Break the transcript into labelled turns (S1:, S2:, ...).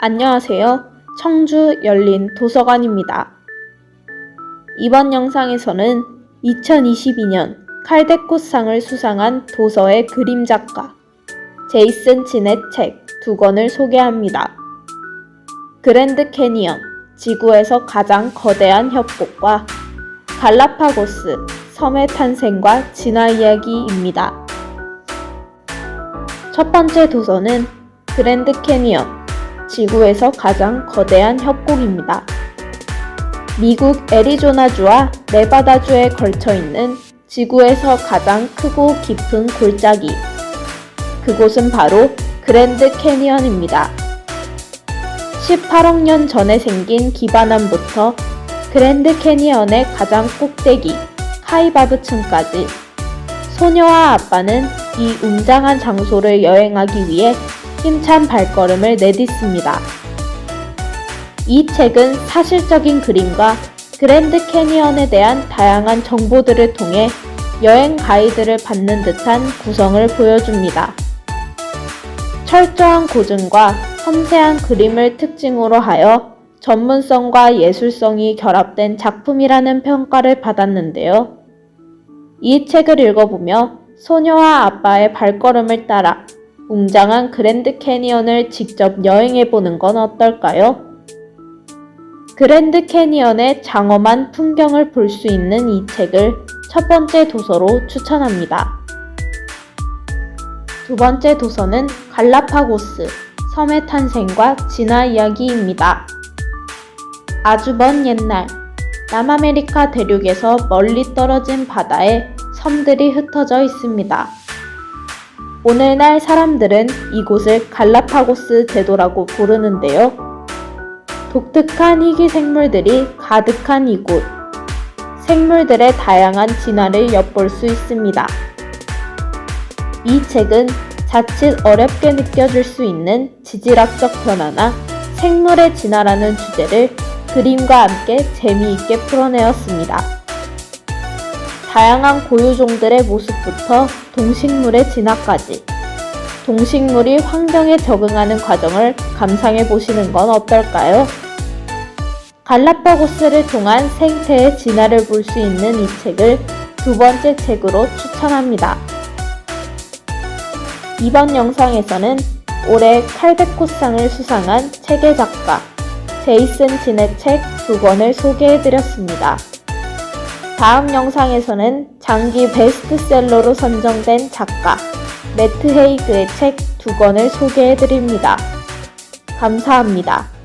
S1: 안녕하세요. 청주 열린 도서관입니다. 이번 영상에서는 2022년 칼데코상을 수상한 도서의 그림 작가 제이슨 진의 책 두 권을 소개합니다. 그랜드 캐니언, 지구에서 가장 거대한 협곡과 갈라파고스, 섬의 탄생과 진화 이야기입니다. 첫 번째 도서는 그랜드 캐니언, 지구에서 가장 거대한 협곡입니다. 미국 애리조나주와 네바다주에 걸쳐 있는 지구에서 가장 크고 깊은 골짜기. 그곳은 바로 그랜드 캐니언입니다. 18억 년 전에 생긴 기반함부터 그랜드 캐니언의 가장 꼭대기 카이바브층까지 소녀와 아빠는 이 웅장한 장소를 여행하기 위해 힘찬 발걸음을 내딛습니다. 이 책은 사실적인 그림과 그랜드 캐니언에 대한 다양한 정보들을 통해 여행 가이드를 받는 듯한 구성을 보여줍니다. 철저한 고증과 섬세한 그림을 특징으로 하여 전문성과 예술성이 결합된 작품이라는 평가를 받았는데요. 이 책을 읽어보며 소녀와 아빠의 발걸음을 따라 웅장한 그랜드 캐니언을 직접 여행해 보는 건 어떨까요? 그랜드 캐니언의 장엄한 풍경을 볼 수 있는 이 책을 첫 번째 도서로 추천합니다. 두 번째 도서는 갈라파고스, 섬의 탄생과 진화 이야기입니다. 아주 먼 옛날, 남아메리카 대륙에서 멀리 떨어진 바다에 섬들이 흩어져 있습니다. 오늘날 사람들은 이곳을 갈라파고스 제도라고 부르는데요. 독특한 희귀 생물들이 가득한 이곳. 생물들의 다양한 진화를 엿볼 수 있습니다. 이 책은 자칫 어렵게 느껴질 수 있는 지질학적 변화나 생물의 진화라는 주제를 그림과 함께 재미있게 풀어내었습니다. 다양한 고유종들의 모습부터 동식물의 진화까지 동식물이 환경에 적응하는 과정을 감상해 보시는 건 어떨까요? 갈라파고스를 통한 생태의 진화를 볼 수 있는 이 책을 두 번째 책으로 추천합니다. 이번 영상에서는 올해 칼데코상을 수상한 책의 작가 제이슨 진의 책 두 권을 소개해드렸습니다. 다음 영상에서는 장기 베스트셀러로 선정된 작가 매트 헤이그의 책 두 권을 소개해드립니다. 감사합니다.